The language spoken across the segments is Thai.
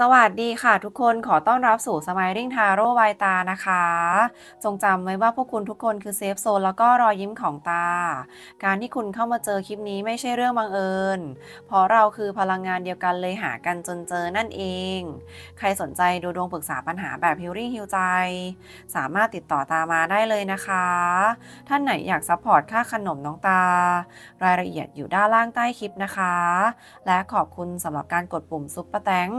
สวัสดีค่ะทุกคนขอต้อนรับสู่ Smiling Tarot วายตานะคะ จงจำไว้ว่าพวกคุณทุกคนคือเซฟโซนแล้วก็รอยยิ้มของตา การที่คุณเข้ามาเจอคลิปนี้ไม่ใช่เรื่องบังเอิญ เพราะเราคือพลังงานเดียวกันเลยหากันจนเจอนั่นเอง ใครสนใจดูดวงปรึกษาปัญหาแบบ Healing Heal ใจ สามารถติดต่อตามาได้เลยนะคะ ท่านไหนอยากซัพพอร์ตค่าขนมน้องตา รายละเอียดอยู่ด้านล่างใต้คลิปนะคะ และขอบคุณสำหรับการกดปุ่มซุปเปอร์แตง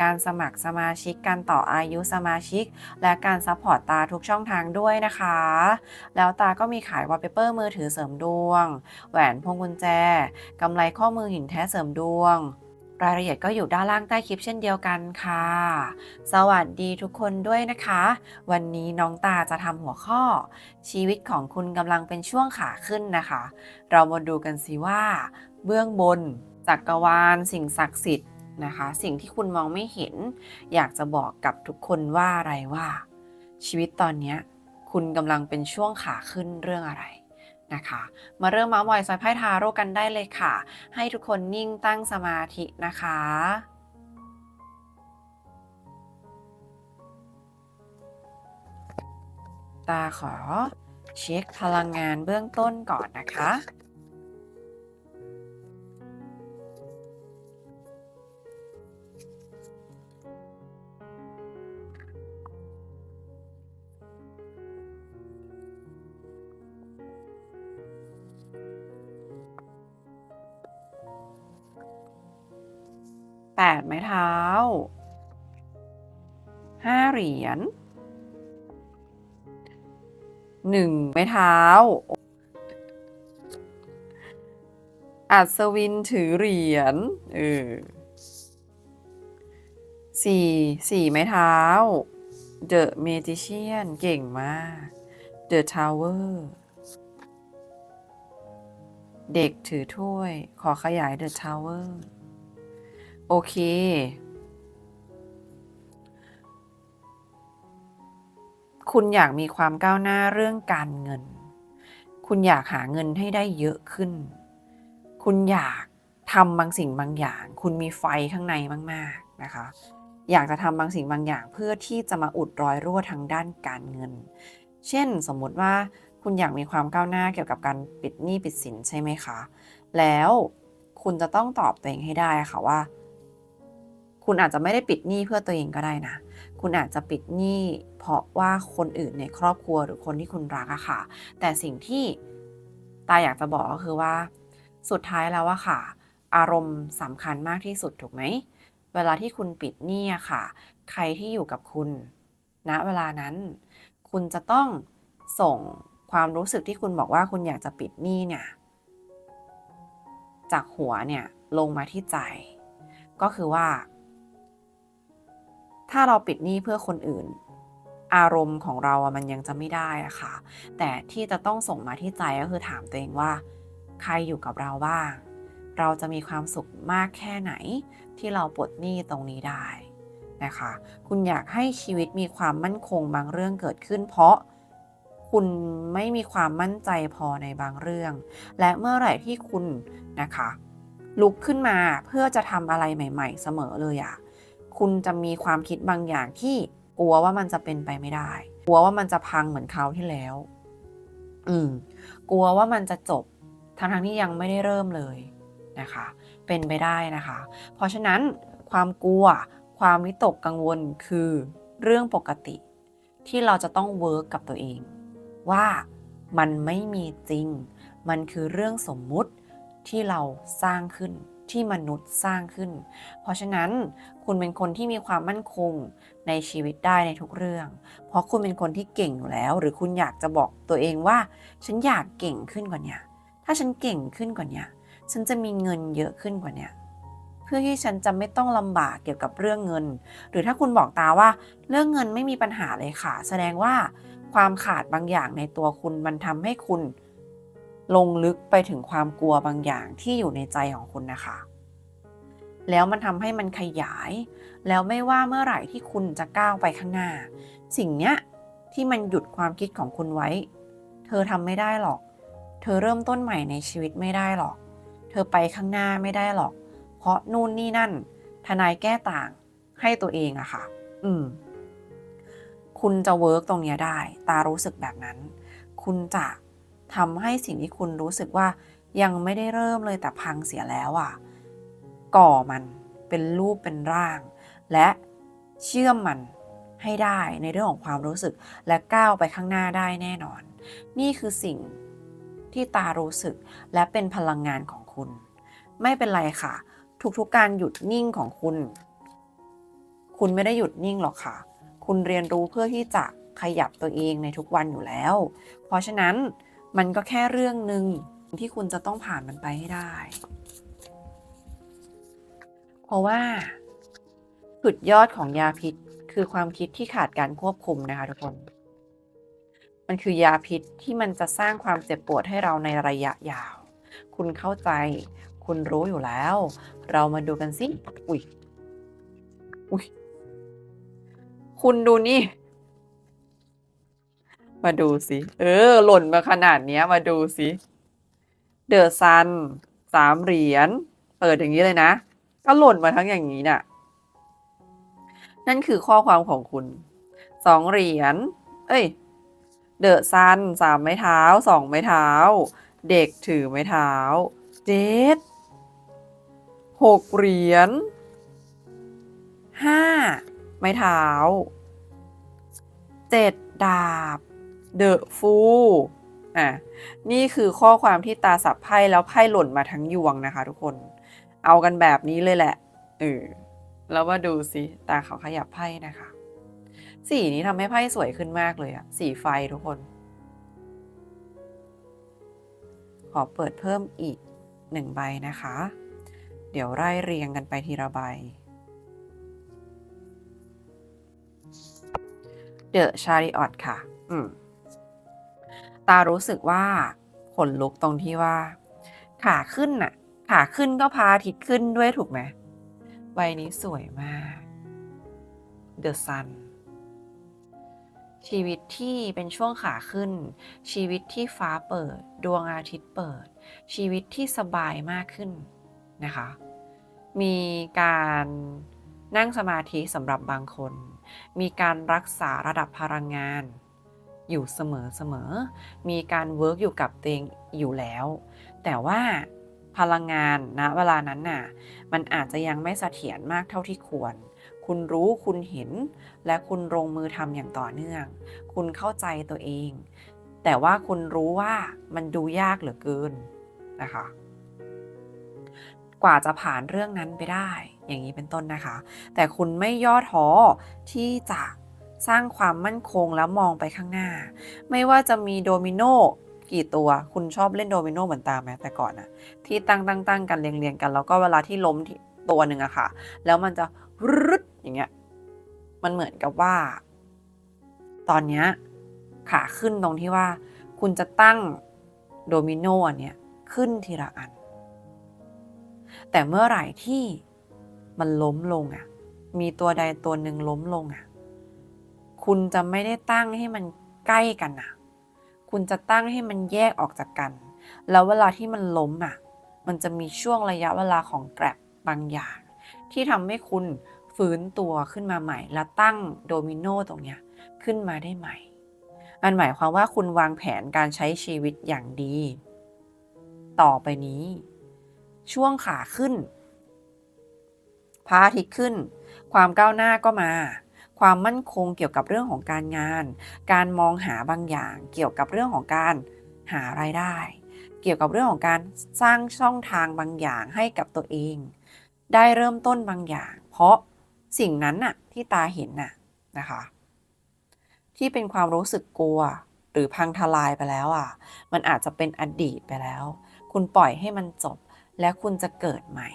การสมัครสมาชิก การต่ออายุสมาชิก และการซัพพอร์ตตาทุกช่องทางด้วยนะคะ แล้วตาก็มีขายวอลเปเปอร์มือถือเสริมดวง แหวนพวงกุญแจกำไรข้อมือหินแท้เสริมดวงรายละเอียดก็อยู่ด้านล่างใต้คลิปเช่นเดียวกันค่ะ สวัสดีทุกคนด้วยนะคะ วันนี้น้องตาจะทำหัวข้อ ชีวิตของคุณกำลังเป็นช่วงขาขึ้นนะคะ เรามาดูกันสิว่า เบื้องบนจักรวาลสิ่งศักดิ์สิทธิ์ นะคะ สิ่งที่คุณมองไม่เห็น อยากจะบอกกับทุกคนว่าอะไรว่า ชีวิตตอนนี้คุณกำลังเป็นช่วงขาขึ้นเรื่องอะไรนะคะมาเริ่มมาส์มอยซอยไพ่ทาโร่กันได้เลยค่ะ ให้ทุกคนนิ่งตั้งสมาธินะคะ ตาขอเช็คพลังงานเบื้องต้นก่อนนะคะ แปดไม้เท้าห้าเหรียญหนึ่งไม้เท้า อัศวินถือเหรียญ เออสี่สี่ไม้เท้า The Magician เก่งมาก The Tower เด็กถือถ้วย ขอขยาย The Tower โอเค คุณอยากมีความก้าวหน้าเรื่องการเงิน คุณอยากหาเงินให้ได้เยอะขึ้น คุณอยากทำบางสิ่งบางอย่าง คุณมีไฟข้างในมาก ๆ นะคะ อยากจะทำบางสิ่งบางอย่างเพื่อที่จะมาอุดรอยรั่วทางด้านการเงิน เช่นสมมติว่าคุณอยากมีความก้าวหน้าเกี่ยวกับการปิดหนี้ปิดสินใช่ไหมคะ แล้วคุณจะต้องตอบตัวเองให้ได้ค่ะว่า คุณอาจจะไม่ได้ปิดหนี้เพื่อตัวเองก็ได้นะ คุณอาจจะปิดหนี้เพราะว่าคนอื่นในครอบครัวหรือคนที่คุณรักอะค่ะ แต่สิ่งที่ตาอยากจะบอกก็คือว่า สุดท้ายแล้วอะค่ะ อารมณ์สำคัญมากที่สุดถูกไหม เวลาที่คุณปิดหนี้อะค่ะ ใครที่อยู่กับคุณณนะเวลานั้น คุณจะต้องส่งความรู้สึกที่คุณบอกว่าคุณอยากจะปิดหนี้เนี่ย จากหัวเนี่ยลงมาที่ใจ ก็คือว่า ถ้าเราปิดหนี้เพื่อคนอื่น อารมณ์ของเราอะมันยังจะไม่ได้อะค่ะ แต่ที่จะต้องส่งมาที่ใจก็คือถามตัวเองว่า ใครอยู่กับเราบ้าง เราจะมีความสุขมากแค่ไหน ที่เราปลดหนี้ตรงนี้ได้นะคะ คุณอยากให้ชีวิตมีความมั่นคงบางเรื่องเกิดขึ้น เพราะคุณไม่มีความมั่นใจพอในบางเรื่อง และเมื่อไหร่ที่คุณนะคะ ลุกขึ้นมาเพื่อจะทำอะไรใหม่ ๆ เสมอเลยอะ คุณจะมีความคิดบางอย่างที่กลัวว่ามันจะเป็นไปไม่ได้ กลัวว่ามันจะพังเหมือนคราวที่แล้ว อืม กลัวว่ามันจะจบทั้งทั้งๆที่ยังไม่ได้เริ่มเลยนะคะ เป็นไปได้นะคะ เพราะฉะนั้นความกลัว ความวิตกกังวลคือเรื่องปกติที่เราจะต้องเวิร์กกับตัวเอง ว่ามันไม่มีจริง มันคือเรื่องสมมุติที่เราสร้างขึ้น ที่มนุษย์สร้างขึ้น เพราะฉะนั้นคุณเป็นคนที่มีความมั่นคงในชีวิตได้ในทุกเรื่อง เพราะคุณเป็นคนที่เก่งอยู่แล้ว หรือคุณอยากจะบอกตัวเองว่า ฉันอยากเก่งขึ้นกว่าเนี้ยถ้าฉันเก่งขึ้นกว่าเนี้ยฉันจะมีเงินเยอะขึ้นกว่าเนี้ยเพื่อที่ฉันจะไม่ต้องลำบากเกี่ยวกับเรื่องเงิน หรือถ้าคุณบอกตาว่า เรื่องเงินไม่มีปัญหาเลยค่ะ แสดงว่าความขาดบางอย่างในตัวคุณมันทำให้คุณ ลงลึกไปถึงความกลัวบางอย่างที่อยู่ในใจของคุณนะคะ แล้วมันทำให้มันขยาย แล้วไม่ว่าเมื่อไหร่ที่คุณจะก้าวไปข้างหน้า สิ่งเนี้ยที่มันหยุดความคิดของคุณไว้ เธอทำไม่ได้หรอก เธอเริ่มต้นใหม่ในชีวิตไม่ได้หรอก เธอไปข้างหน้าไม่ได้หรอก เพราะนู่นนี่นั่น ทนายแก้ต่างให้ตัวเองอะค่ะ อืม คุณจะเวิร์กตรงเนี้ยได้ ตารู้สึกแบบนั้น คุณจะ ทำให้สิ่งที่คุณรู้สึกว่ายังไม่ได้เริ่มเลยแต่พังเสียแล้วอะก่อมันเป็นรูปเป็นร่าง และเชื่อมมันให้ได้ในเรื่องของความรู้สึกและก้าวไปข้างหน้าได้แน่นอน นี่คือสิ่งที่ตารู้สึกและเป็นพลังงานของคุณ ไม่เป็นไรค่ะ ทุกๆการหยุดนิ่งของคุณ คุณไม่ได้หยุดนิ่งหรอกค่ะ คุณเรียนรู้เพื่อที่จะขยับตัวเองในทุกวันอยู่แล้ว เพราะฉะนั้น มันก็แค่เรื่องหนึ่งที่คุณจะต้องผ่านมันไปให้ได้ เพราะว่าสุดยอดของยาพิษคือความคิดที่ขาดการควบคุมนะคะทุกคน มันคือยาพิษที่มันจะสร้างความเจ็บปวดให้เราในระยะยาว คุณเข้าใจ คุณรู้อยู่แล้ว เรามาดูกันสิ อุ้ย อุ้ย คุณดูนี่ มาดูสิเออ หล่นมาขนาดเนี้ย มาดูสิเดอะซันสามเหรียญเปิดอย่างนี้เลยนะ ก็หล่นมาทั้งอย่างนี้น่ะ นั่นคือข้อความของคุณสองเหรียญเอ้ยเดอะซันสามไม้เท้าสองไม้เท้า เด็กถือไม้เท้าเจ็ดหกเหรียญห้าไม้เท้าเจ็ดดาบ เดอะฟูอะนี่คือข้อความที่ตาสับไพ่แล้วไพ่หล่นมาทั้งยวงนะคะ ทุกคน เอากันแบบนี้เลยแหละเออแล้วมาดูสิตาเขาขยับไพ่นะคะ สีนี้ทำให้ไพ่สวยขึ้นมากเลยอะสีไฟทุกคน ขอเปิดเพิ่มอีกหนึ่งใบนะคะ เดี๋ยวไล่เรียงกันไปทีละใบเดอะชาริออตค่ะ อืม ตารู้สึกว่าขนลุกตรงที่ว่า ขาขึ้นน่ะ ขาขึ้นก็พาอาทิตขึ้นด้วยถูกไหมใบนี้สวยมาก The Sun ชีวิตที่เป็นช่วงขาขึ้น ชีวิตที่ฟ้าเปิด ดวงอาทิตย์เปิด ชีวิตที่สบายมากขึ้นนะคะ มีการนั่งสมาธิสำหรับบางคน มีการรักษาระดับพลังงาน อยู่เสมอเสมอ มีการเวิร์กอยู่กับตัวเองอยู่แล้ว แต่ว่าพลังงานณเวลานั้นน่ะ มันอาจจะยังไม่เสถียรมากเท่าที่ควร คุณรู้คุณเห็น และคุณลงมือทำอย่างต่อเนื่อง คุณเข้าใจตัวเอง แต่ว่าคุณรู้ว่ามันดูยากเหลือเกินนะคะกว่าจะผ่านเรื่องนั้นไปได้ อย่างนี้เป็นต้นนะคะ แต่คุณไม่ย่อท้อที่จะ สร้างความมั่นคงแล้วมองไปข้างหน้า ไม่ว่าจะมีโดมิโนกี่ตัว คุณชอบเล่นโดมิโนเหมือนตามไหมแต่ก่อนนะที่ตั้งตั้งตั้งกันเรียงเรียงกัน แล้วก็เวลาที่ล้มตัวหนึ่งอะค่ะ แล้วมันจะรึดอย่างเงี้ย มันเหมือนกับว่า ตอนเนี้ยขาขึ้นตรงที่ว่า คุณจะตั้งโดมิโนอันเนี้ยขึ้นทีละอัน แต่เมื่อไหร่ที่มันล้มลงอะมีตัวใดตัวหนึ่งล้มลงอะ คุณจะไม่ได้ตั้งให้มันใกล้กันอะคุณจะตั้งให้มันแยกออกจากกัน แล้วเวลาที่มันล้มอะมันจะมีช่วงระยะเวลาของแกรบบางอย่าง ที่ทำให้คุณฟื้นตัวขึ้นมาใหม่ และตั้งโดมิโนตรงเนี้ยขึ้นมาได้ใหม่มันหมายความว่าคุณวางแผนการใช้ชีวิตอย่างดี ต่อไปนี้ ช่วงขาขึ้นพระอาทิตย์ขึ้น ความก้าวหน้าก็มา ความมั่นคงเกี่ยวกับเรื่องของการงาน การมองหาบางอย่าง เกี่ยวกับเรื่องของการหารายได้ เกี่ยวกับเรื่องของการสร้างช่องทางบางอย่างให้กับตัวเอง ได้เริ่มต้นบางอย่าง เพราะสิ่งนั้นน่ะที่ตาเห็นน่ะนะคะ ที่เป็นความรู้สึกกลัวหรือพังทลายไปแล้วอะ มันอาจจะเป็นอดีตไปแล้ว คุณปล่อยให้มันจบ และคุณจะเกิดใหม่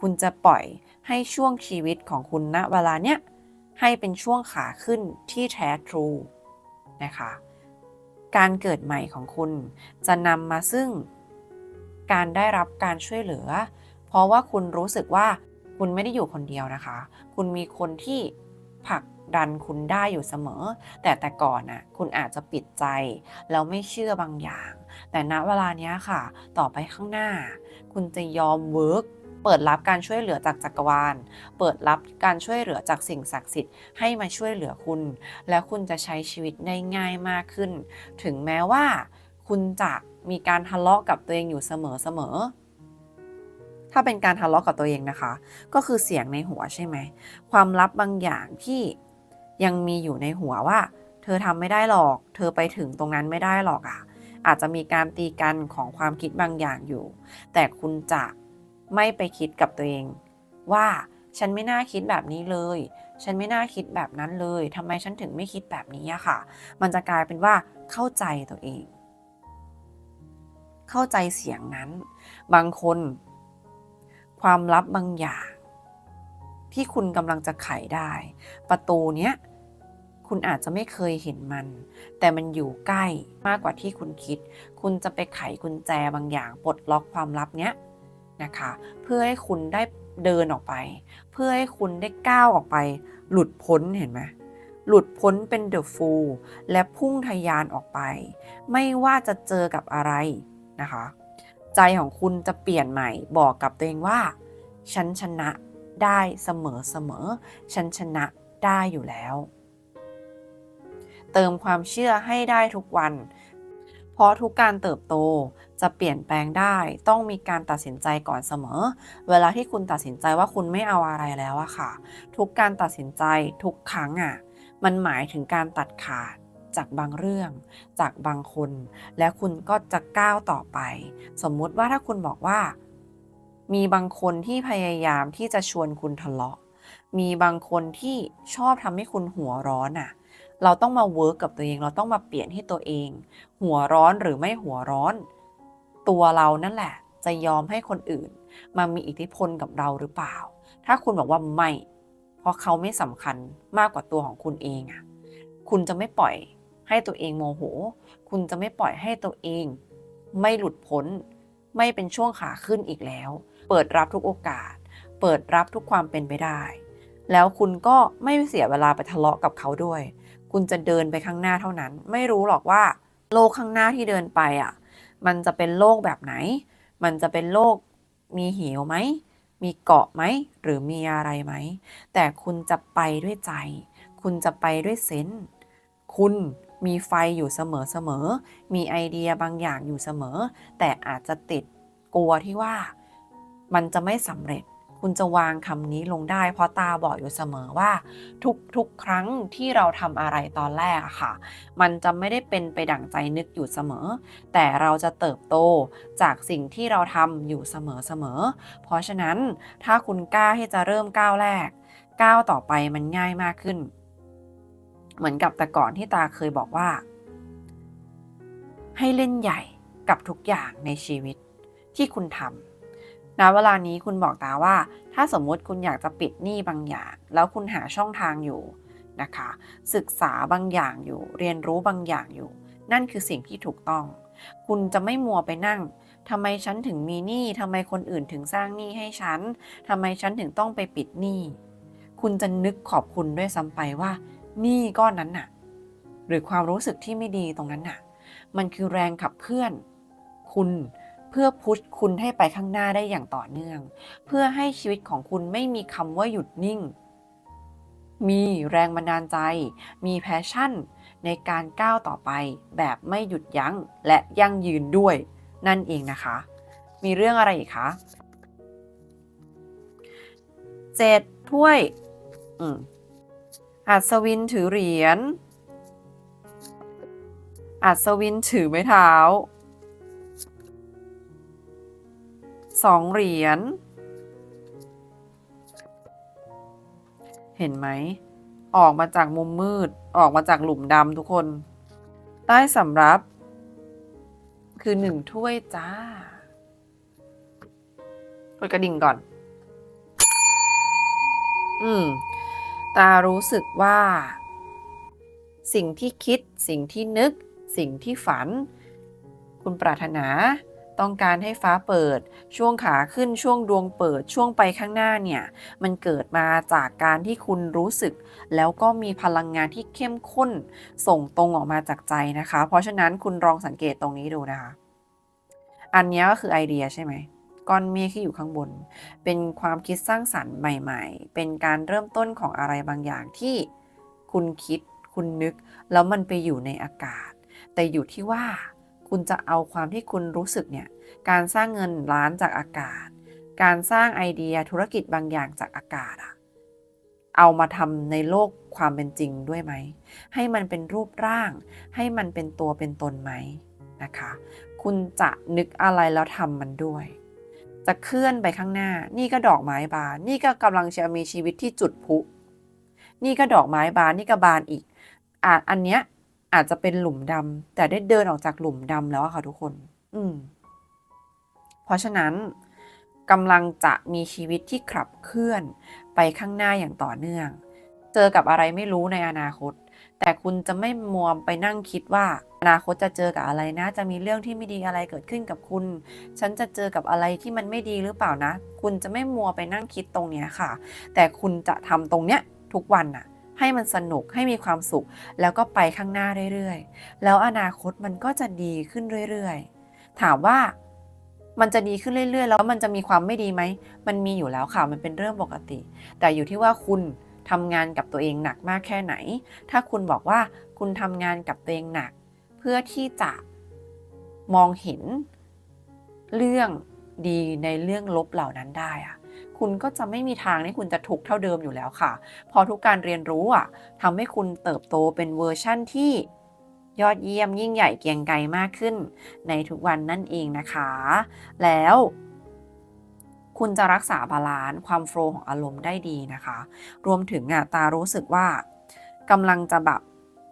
คุณจะปล่อยให้ช่วงชีวิตของคุณณเวลาเนี้ย ให้เป็นช่วงขาขึ้นที่แท้ทรูนะคะ การเกิดใหม่ของคุณจะนำมาซึ่ง การได้รับการช่วยเหลือ เพราะว่าคุณรู้สึกว่าคุณไม่ได้อยู่คนเดียวนะคะ คุณมีคนที่ผลักดันคุณได้อยู่เสมอ แต่แต่ก่อนน่ะคุณอาจจะปิดใจ แล้วไม่เชื่อบางอย่าง แต่ณเวลานี้ค่ะ ต่อไปข้างหน้า คุณจะยอมเวิร์ก เปิดรับการช่วยเหลือจากจักรวาล เปิดรับการช่วยเหลือจากสิ่งศักดิ์สิทธิ์ให้มาช่วยเหลือคุณ แล้วคุณจะใช้ชีวิตได้ง่ายมากขึ้น ถึงแม้ว่า คุณจะมีการทะเลาะกับตัวเองอยู่เสมอเสมอๆถ้าเป็นการทะเลาะกับตัวเองนะคะ ก็คือเสียงในหัวใช่ไหม ความลับบางอย่างที่ยังมีอยู่ในหัวว่า เธอทำไม่ได้หรอก เธอไปถึงตรงนั้นไม่ได้หรอกอะ อาจจะมีการตีกันของความคิดบางอย่างอยู่ แต่คุณจะ ไม่ไปคิดกับตัวเอง ว่าฉันไม่น่าคิดแบบนี้เลย ฉันไม่น่าคิดแบบนั้นเลย ทำไมฉันถึงไม่คิดแบบนี้อะค่ะ มันจะกลายเป็นว่าเข้าใจตัวเอง เข้าใจเสียงนั้น บางคน ความลับบางอย่าง ที่คุณกำลังจะไขได้ ประตูเนี้ย คุณอาจจะไม่เคยเห็นมัน แต่มันอยู่ใกล้มากกว่าที่คุณคิด คุณจะไปไขกุญแจบางอย่าง ปลดล็อกความลับเนี้ย นะคะ เพื่อให้คุณได้เดินออกไป เพื่อให้คุณได้ก้าวออกไป หลุดพ้นเห็นไหมหลุดพ้นเป็นเดอะฟูลและพุ่งทะยานออกไป ไม่ว่าจะเจอกับอะไรนะคะ ใจของคุณจะเปลี่ยนใหม่บอกกับตัวเองว่า ฉันชนะได้เสมอเสมอ ฉันชนะได้อยู่แล้ว เติมความเชื่อให้ได้ทุกวัน เพราะทุกการเติบโตจะเปลี่ยนแปลงได้ต้องมีการตัดสินใจก่อนเสมอ เวลาที่คุณตัดสินใจว่าคุณไม่เอาอะไรแล้วอะค่ะ ทุกการตัดสินใจทุกครั้งอะมันหมายถึงการตัดขาดจากบางเรื่อง จากบางคน และคุณก็จะก้าวต่อไป สมมุติว่าถ้าคุณบอกว่า มีบางคนที่พยายามที่จะชวนคุณทะเลาะ มีบางคนที่ชอบทำให้คุณหัวร้อนอะเราต้องมาเวิร์กกับตัวเอง เราต้องมาเปลี่ยนให้ตัวเอง หัวร้อนหรือไม่หัวร้อน ตัวเรานั่นแหละ จะยอมให้คนอื่น มามีอิทธิพลกับเราหรือเปล่า ถ้าคุณบอกว่าไม่ เพราะเขาไม่สำคัญมากกว่าตัวของคุณเองอะคุณจะไม่ปล่อยให้ตัวเองโมโห คุณจะไม่ปล่อยให้ตัวเอง ไม่หลุดพ้น ไม่เป็นช่วงขาขึ้นอีกแล้ว เปิดรับทุกโอกาส เปิดรับทุกความเป็นไปได้ แล้วคุณก็ไม่เสียเวลาไปทะเลาะกับเขาด้วย คุณจะเดินไปข้างหน้าเท่านั้น ไม่รู้หรอกว่า โลกข้างหน้าที่เดินไปอะ มันจะเป็นโรคแบบไหน มันจะเป็นโรคมีเหวไหม มีเกาะไหม หรือมีอะไรไหม แต่คุณจะไปด้วยใจ คุณจะไปด้วยเซนส์คุณมีไฟอยู่เสมอเสมอ มีไอเดียบางอย่างอยู่เสมอ แต่อาจจะติดกลัวที่ว่า มันจะไม่สำเร็จ คุณจะวางคำนี้ลงได้ เพราะตาบอกอยู่เสมอว่า ทุกๆ ครั้งที่เราทำอะไรตอนแรกอะค่ะ มันจะไม่ได้เป็นไปดั่งใจนึกอยู่เสมอ แต่เราจะเติบโตจากสิ่งที่เราทำอยู่เสมอๆเพราะฉะนั้นถ้าคุณกล้าที่จะเริ่มก้าวแรกก้าวต่อไปมันง่ายมากขึ้น เหมือนกับแต่ก่อนที่ตาเคยบอกว่า ให้เล่นใหญ่กับทุกอย่างในชีวิตที่คุณทำ ณเวลานี้คุณบอกตาว่า ถ้าสมมติคุณอยากจะปิดหนี้บางอย่าง แล้วคุณหาช่องทางอยู่นะคะ ศึกษาบางอย่างอยู่ เรียนรู้บางอย่างอยู่ นั่นคือสิ่งที่ถูกต้อง คุณจะไม่มัวไปนั่งทำไมฉันถึงมีหนี้ทำไมคนอื่นถึงสร้างหนี้ให้ฉันทำไมฉันถึงต้องไปปิดหนี้คุณจะนึกขอบคุณด้วยซ้ำไปว่าหนี้ก้อนนั้นน่ะ หรือความรู้สึกที่ไม่ดีตรงนั้นน่ะ มันคือแรงขับเคลื่อน คุณ พื่อพุชคุณให้ไปข้างหน้าได้อย่างต่อเนื่อง เพื่อให้ชีวิตของคุณไม่มีคำว่าหยุดนิ่ง มีแรงบันดาลใจ มีแพชชั่น ในการก้าวต่อไป แบบไม่หยุดยั้งและยั่งยืนด้วย นั่นเองนะคะ มีเรื่องอะไรอีกคะเจ็ดถ้วยอัศวินถือเหรียญอัศวินถือไม้เท้า สองเหรียญ เห็นไหม ออกมาจากมุมมืด ออกมาจากหลุมดำทุกคนใต้สำรับ คือหนึ่งถ้วยจ้ากดกระดิ่งก่อน อืม ตารู้สึกว่า สิ่งที่คิด สิ่งที่นึก สิ่งที่ฝัน คุณปรารถนา ต้องการให้ฟ้าเปิด ช่วงขาขึ้นช่วงดวงเปิดช่วงไปข้างหน้าเนี่ย มันเกิดมาจากการที่คุณรู้สึก แล้วก็มีพลังงานที่เข้มข้น ส่งตรงออกมาจากใจนะคะ เพราะฉะนั้นคุณลองสังเกตตรงนี้ดูนะคะ อันนี้ก็คือไอเดียใช่ไหมก้อนเมฆที่อยู่ข้างบน เป็นความคิดสร้างสรรค์ใหม่ ๆ เป็นการเริ่มต้นของอะไรบางอย่างที่คุณคิด คุณนึก แล้วมันไปอยู่ในอากาศ แต่อยู่ที่ว่า คุณจะเอาความที่คุณรู้สึกเนี่ย การสร้างเงินล้านจากอากาศ การสร้างไอเดียธุรกิจบางอย่างจากอากาศอะเอามาทำในโลกความเป็นจริงด้วยไหม ให้มันเป็นรูปร่าง ให้มันเป็นตัวเป็นตนไหมนะคะ คุณจะนึกอะไรแล้วทำมันด้วย จะเคลื่อนไปข้างหน้า นี่ก็ดอกไม้บาน นี่ก็กำลังจะมีชีวิตที่จุดพลุนี่ก็ดอกไม้บาน นี่ก็บานอีกอะอันเนี้ย อาจจะเป็นหลุมดำแต่ได้เดินออกจากหลุมดำแล้วค่ะทุกคน อืม เพราะฉะนั้นกำลังจะมีชีวิตที่ขับเคลื่อนไปข้างหน้าอย่างต่อเนื่อง เจอกับอะไรไม่รู้ในอนาคต แต่คุณจะไม่มัวไปนั่งคิดว่าอนาคตจะเจอกับอะไรนะ จะมีเรื่องที่ไม่ดีอะไรเกิดขึ้นกับคุณ ฉันจะเจอกับอะไรที่มันไม่ดีหรือเปล่านะ คุณจะไม่มัวไปนั่งคิดตรงเนี้ยค่ะ แต่คุณจะทำตรงเนี้ยทุกวันน่ะ ให้มันสนุกให้มีความสุข แล้วก็ไปข้างหน้าเรื่อยๆ แล้วอนาคตมันก็จะดีขึ้นเรื่อยๆ ถามว่ามันจะดีขึ้นเรื่อยๆ แล้วมันจะมีความไม่ดีไหม มันมีอยู่แล้วค่ะ มันเป็นเรื่องปกติ แต่อยู่ที่ว่าคุณทำงานกับตัวเองหนักมากแค่ไหน ถ้าคุณบอกว่าคุณทำงานกับตัวเองหนัก เพื่อที่จะมองเห็นเรื่องดีในเรื่องลบเหล่านั้นได้อะ คุณก็จะไม่มีทางที่คุณจะทุกข์เท่าเดิมอยู่แล้วค่ะ พอทุกการเรียนรู้อะทำให้คุณเติบโตเป็นเวอร์ชั่นที่ยอดเยี่ยมยิ่งใหญ่เกียงไกรมากขึ้น ในทุกวันนั่นเองนะคะ แล้วคุณจะรักษาบาลานซ์ความโฟล์ของอารมณ์ได้ดีนะคะ รวมถึงอะตารู้สึกว่ากำลังจะแบบ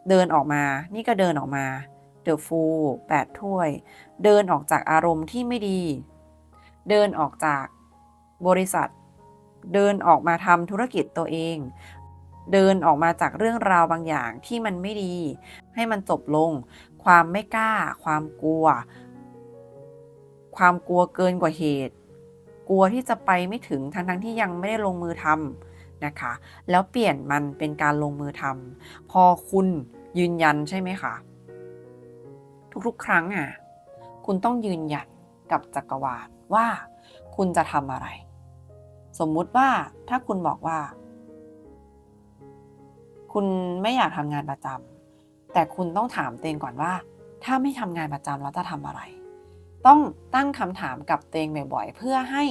เดินออกมา นี่ก็เดินออกมาเดอะฟูลแปดถ้วย เดินออกจากอารมณ์ที่ไม่ดี เดินออกจาก บริษัท เดินออกมาทำธุรกิจตัวเอง เดินออกมาจากเรื่องราวบางอย่างที่มันไม่ดี ให้มันจบลง ความไม่กล้า ความกลัว ความกลัวเกินกว่าเหตุ กลัวที่จะไปไม่ถึงทั้งทั้งๆที่ยังไม่ได้ลงมือทำนะคะ แล้วเปลี่ยนมันเป็นการลงมือทำพอคุณยืนยันใช่ไหมคะทุกๆ ครั้งอะคุณต้องยืนหยัดกับจักรวาลว่าคุณจะทำอะไร มมุติว่าถ้าคุณบอกว่า คุณไม่อยากทำงานประจำแต่คุณต้องถามตัวเองก่อนว่า ถ้าไม่ทำงานประจำแล้วจะทำอะไร ต้องตั้งคำถามกับตัวเองบ่อยๆ เพื่อให้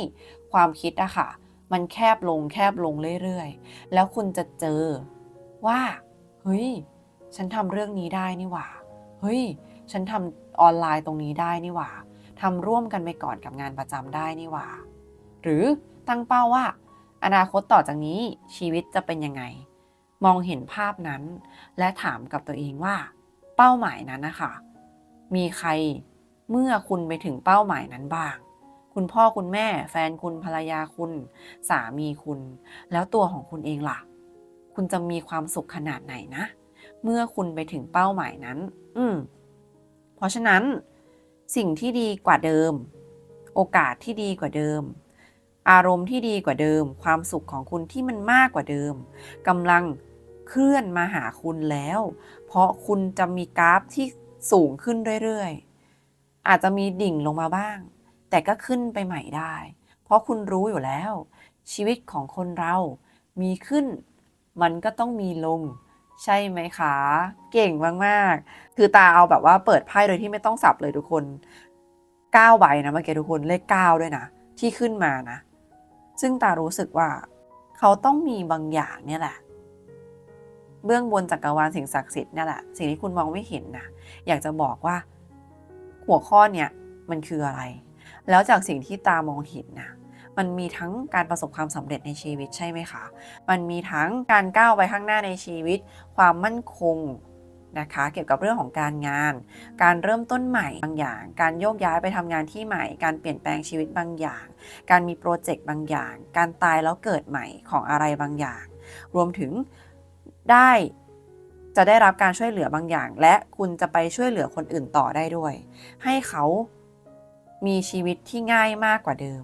ความคิดอะค่ะ มันแคบลงแคบลงเรื่อยๆ แล้วคุณจะเจอว่า เฮ้ย ฉันทำเรื่องนี้ได้นี่หว่า เฮ้ย ฉันทำออนไลน์ตรงนี้ได้นี่หว่าทำร่วมกันไปก่อนกับงานประจำได้นี่หว่า หรือ ตั้งเป้าว่า อนาคตต่อจากนี้ชีวิตจะเป็นยังไง มองเห็นภาพนั้น และถามกับตัวเองว่า เป้าหมายนั้นนะคะมีใครเมื่อคุณไปถึงเป้าหมายนั้นบ้าง คุณพ่อคุณแม่ แฟนคุณภรรยาคุณ สามีคุณ แล้วตัวของคุณเองล่ะ คุณจะมีความสุขขนาดไหนนะ เมื่อคุณไปถึงเป้าหมายนั้น อืม เพราะฉะนั้น สิ่งที่ดีกว่าเดิม โอกาสที่ดีกว่าเดิม อารมณ์ที่ดีกว่าเดิม ความสุขของคุณที่มันมากกว่าเดิมกำลังเคลื่อนมาหาคุณแล้ว เพราะคุณจะมีกราฟที่สูงขึ้นเรื่อยๆ อาจจะมีดิ่งลงมาบ้าง แต่ก็ขึ้นไปใหม่ได้ เพราะคุณรู้อยู่แล้ว ชีวิตของคนเรามีขึ้น มันก็ต้องมีลง ใช่ไหมคะ เก่งมากๆ คือตาเอาแบบว่าเปิดไพ่โดยที่ไม่ต้องสับเลยทุกคน9ใบนะเมื่อกี้ทุกคนเลข9ด้วยนะ ที่ขึ้นมานะ ซึ่งตารู้สึกว่า เขาต้องมีบางอย่างเนี่ยแหละ เบื้องบนจักรวาลสิ่งศักดิ์สิทธิ์เนี่ยแหละ สิ่งที่คุณมองไม่เห็นนะอยากจะบอกว่า หัวข้อเนี่ยมันคืออะไร แล้วจากสิ่งที่ตามองเห็นนะมันมีทั้งการประสบความสำเร็จในชีวิตใช่ไหมคะ มันมีทั้งการก้าวไปข้างหน้าในชีวิต ความมั่นคง นะคะ เกี่ยวกับเรื่องของการงาน การเริ่มต้นใหม่บางอย่าง การโยกย้ายไปทำงานที่ใหม่ การเปลี่ยนแปลงชีวิตบางอย่าง การมีโปรเจกต์บางอย่าง การตายแล้วเกิดใหม่ของอะไรบางอย่าง รวมถึงได้จะได้รับการช่วยเหลือบางอย่าง และคุณจะไปช่วยเหลือคนอื่นต่อได้ด้วย ให้เขามีชีวิตที่ง่ายมากกว่าเดิม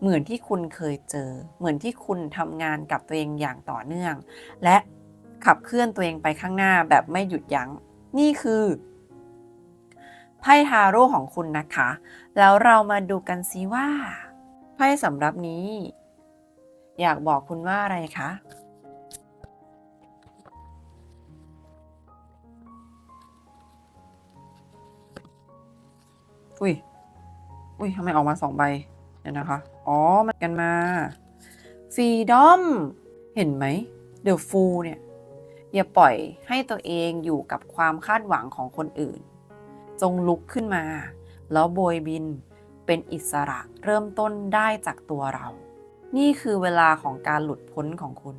เหมือนที่คุณเคยเจอ เหมือนที่คุณทำงานกับตัวเองอย่างต่อเนื่อง และ ขับเคลื่อนตัวเองไปข้างหน้าแบบไม่หยุดยัง้ง นี่คือไพ่ทาโร่ของคุณนะคะ แล้วเรามาดูกันซิว่าไพ่สำรับนี้ อยากบอกคุณว่าอะไรคะอุ้ย อุ้ยทำไมออกมาสองใบเดี๋ยนะคะ อ๋อ มันกันมาฟรีดอม เห็นไหม เดอะฟูเนี่ย อย่าปล่อยให้ตัวเองอยู่กับความคาดหวังของคนอื่น จงลุกขึ้นมา แล้วโบยบินเป็นอิสระเริ่มต้นได้จากตัวเรา นี่คือเวลาของการหลุดพ้นของคุณ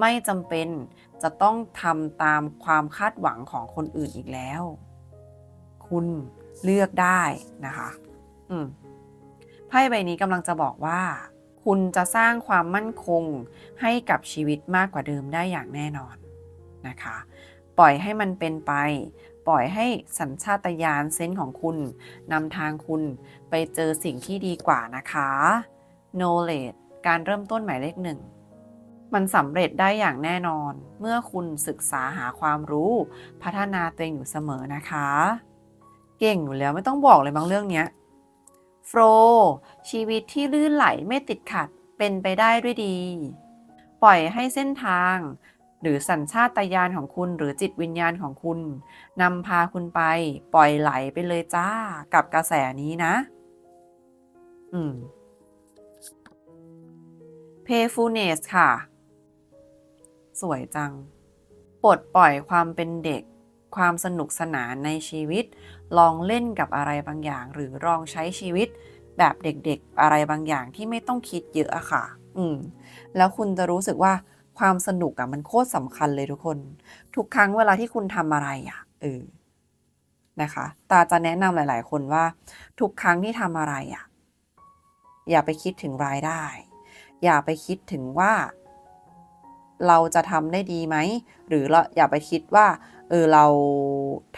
ไม่จำเป็นจะต้องทำตามความคาดหวังของคนอื่นอีกแล้ว คุณเลือกได้นะคะ อืมไพ่ใบนี้กำลังจะบอกว่า คุณจะสร้างความมั่นคงให้กับชีวิตมากกว่าเดิมได้อย่างแน่นอน นะคะ ปล่อยให้มันเป็นไป ปล่อยให้สัญชาตญาณเซนส์ของคุณนำทางคุณไปเจอสิ่งที่ดีกว่านะคะ knowledge การเริ่มต้นหมายเลขหนึ่งมันสำเร็จได้อย่างแน่นอน เมื่อคุณศึกษาหาความรู้ พัฒนาตัวเองอยู่เสมอนะคะ เก่งอยู่แล้วไม่ต้องบอกเลยบางเรื่องเนี้ยโฟลชีวิตที่ลื่นไหลไม่ติดขัดเป็นไปได้ด้วยดี ปล่อยให้เส้นทาง หรือสัญชาตญาณของคุณหรือจิตวิญญาณของคุณนำพาคุณไป ปล่อยไหลไปเลยจ้ากับกระแสนี้นะ อืม playfulness ค่ะ สวยจัง ปลดปล่อยความเป็นเด็ก ความสนุกสนานในชีวิต ลองเล่นกับอะไรบางอย่าง หรือลองใช้ชีวิตแบบเด็กๆ อะไรบางอย่างที่ไม่ต้องคิดเยอะอะค่ะ อืม แล้วคุณจะรู้สึกว่า ความสนุกอะมันโคตรสำคัญเลยทุกคน ทุกครั้งเวลาที่คุณทำอะไรอะเออนะคะ ตาจะแนะนำหลาย ๆ คนว่า ทุกครั้งที่ทำอะไรอะอย่าไปคิดถึงรายได้ อย่าไปคิดถึงว่า เราจะทำได้ดีไหม หรือเราอย่าไปคิดว่า เออเรา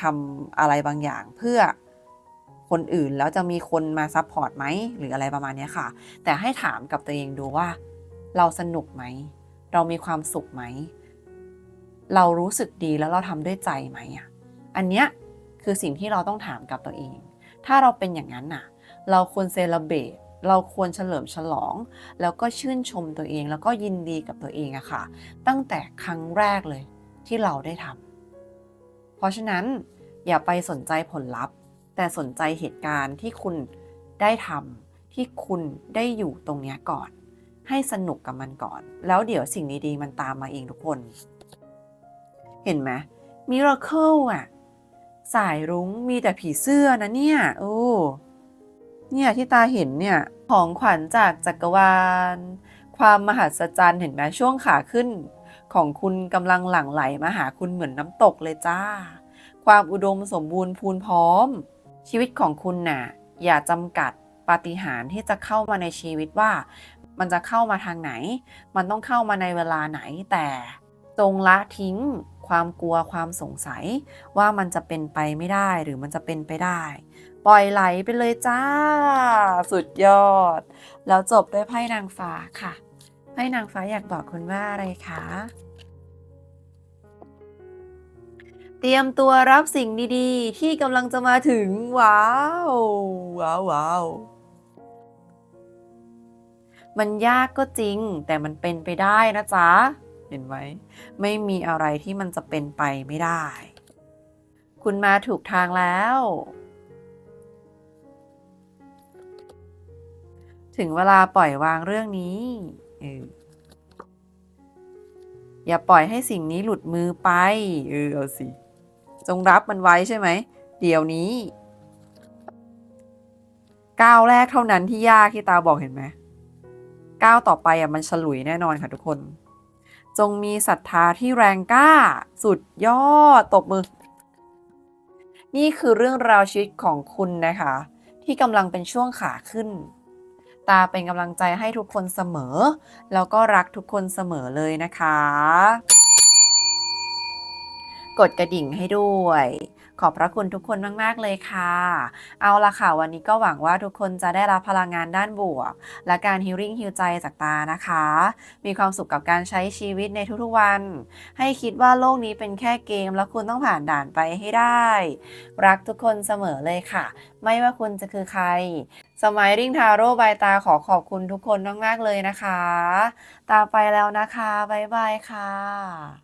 ทำอะไรบางอย่างเพื่อคนอื่นแล้วจะมีคนมาซัพพอร์ตไหมหรืออะไรประมาณนี้ค่ะ แต่ให้ถามกับตัวเองดูว่า เราสนุกไหม เรามีความสุขไหม เรารู้สึกดีแล้วเราทำด้วยใจไหมอะอันเนี้ยคือสิ่งที่เราต้องถามกับตัวเอง ถ้าเราเป็นอย่างนั้นน่ะ เราควรเซเลบรตเราควรเฉลิมฉลอง แล้วก็ชื่นชมตัวเอง แล้วก็ยินดีกับตัวเองอะค่ะ ตั้งแต่ครั้งแรกเลยที่เราได้ทำเพราะฉะนั้นอย่าไปสนใจผลลัพธ์ แต่สนใจเหตุการณ์ที่คุณได้ทำที่คุณได้อยู่ตรงเนี้ยก่อน ให้สนุกกับมันก่อน แล้วเดี๋ยวสิ่งดีๆมันตามมาเองทุกคน เห็นไหมมิราเคิลอะสายรุ้งมีแต่ผีเสื้อนะเนี่ยโอ้เนี่ยที่ตาเห็นเนี่ยของขวัญจากจักรวาล ความมหัศจรรย์เห็นไหมช่วงขาขึ้น ของคุณกำลังหลั่งไหลมาหาคุณเหมือนน้ำตกเลยจ้า ความอุดมสมบูรณ์พูนพร้อม ชีวิตของคุณน่ะอย่าจำกัดปาฏิหาริย์ที่จะเข้ามาในชีวิตว่า มันจะเข้ามาทางไหน มันต้องเข้ามาในเวลาไหน แต่จงละทิ้ง ความกลัวความสงสัย ว่ามันจะเป็นไปไม่ได้หรือมันจะเป็นไปได้ ปล่อยไหลไปเลยจ้า สุดยอด แล้วจบด้วยไพ่นางฟ้าค่ะไพ่นางฟ้าอยากบอกคุณว่าอะไรคะเตรียมตัวรับสิ่งดีๆ ที่กำลังจะมาถึง ว้าว ว้าวว้าว มันยากก็จริง แต่มันเป็นไปได้นะจ๊ะ เห็นไหม ไม่มีอะไรที่มันจะเป็นไปไม่ได้ คุณมาถูกทางแล้ว ถึงเวลาปล่อยวางเรื่องนี้อออย่าปล่อยให้สิ่งนี้หลุดมือไป เออเอาสิ จงรับมันไว้ใช่ไหม เดี๋ยวนี้ ก้าวแรกเท่านั้นที่ยากที่ตาบอกเห็นไหม ก้าวต่อไปอะมันฉลุยแน่นอนค่ะทุกคน จงมีศรัทธาที่แรงกล้า สุดยอดตบมือ นี่คือเรื่องราวชีวิตของคุณนะคะ ที่กำลังเป็นช่วงขาขึ้น ตาเป็นกำลังใจให้ทุกคนเสมอ แล้วก็รักทุกคนเสมอเลยนะคะ กดกระดิ่งให้ด้วย ขอบพระคุณทุกคนมากๆเลยค่ะ เอาละค่ะ วันนี้ก็หวังว่าทุกคนจะได้รับพลังงานด้านบวก และการฮีลิ่งฮิวใจจากตานะคะ มีความสุขกับการใช้ชีวิตในทุกๆวัน ให้คิดว่าโลกนี้เป็นแค่เกม แล้วคุณต้องผ่านด่านไปให้ได้ รักทุกคนเสมอเลยค่ะ ไม่ว่าคุณจะคือใครสมัยริ่งทาโร่บายตาขอขอบคุณทุกคนมาก ๆ เลยนะคะ ตาไปแล้วนะคะ บ๊ายบายค่ะ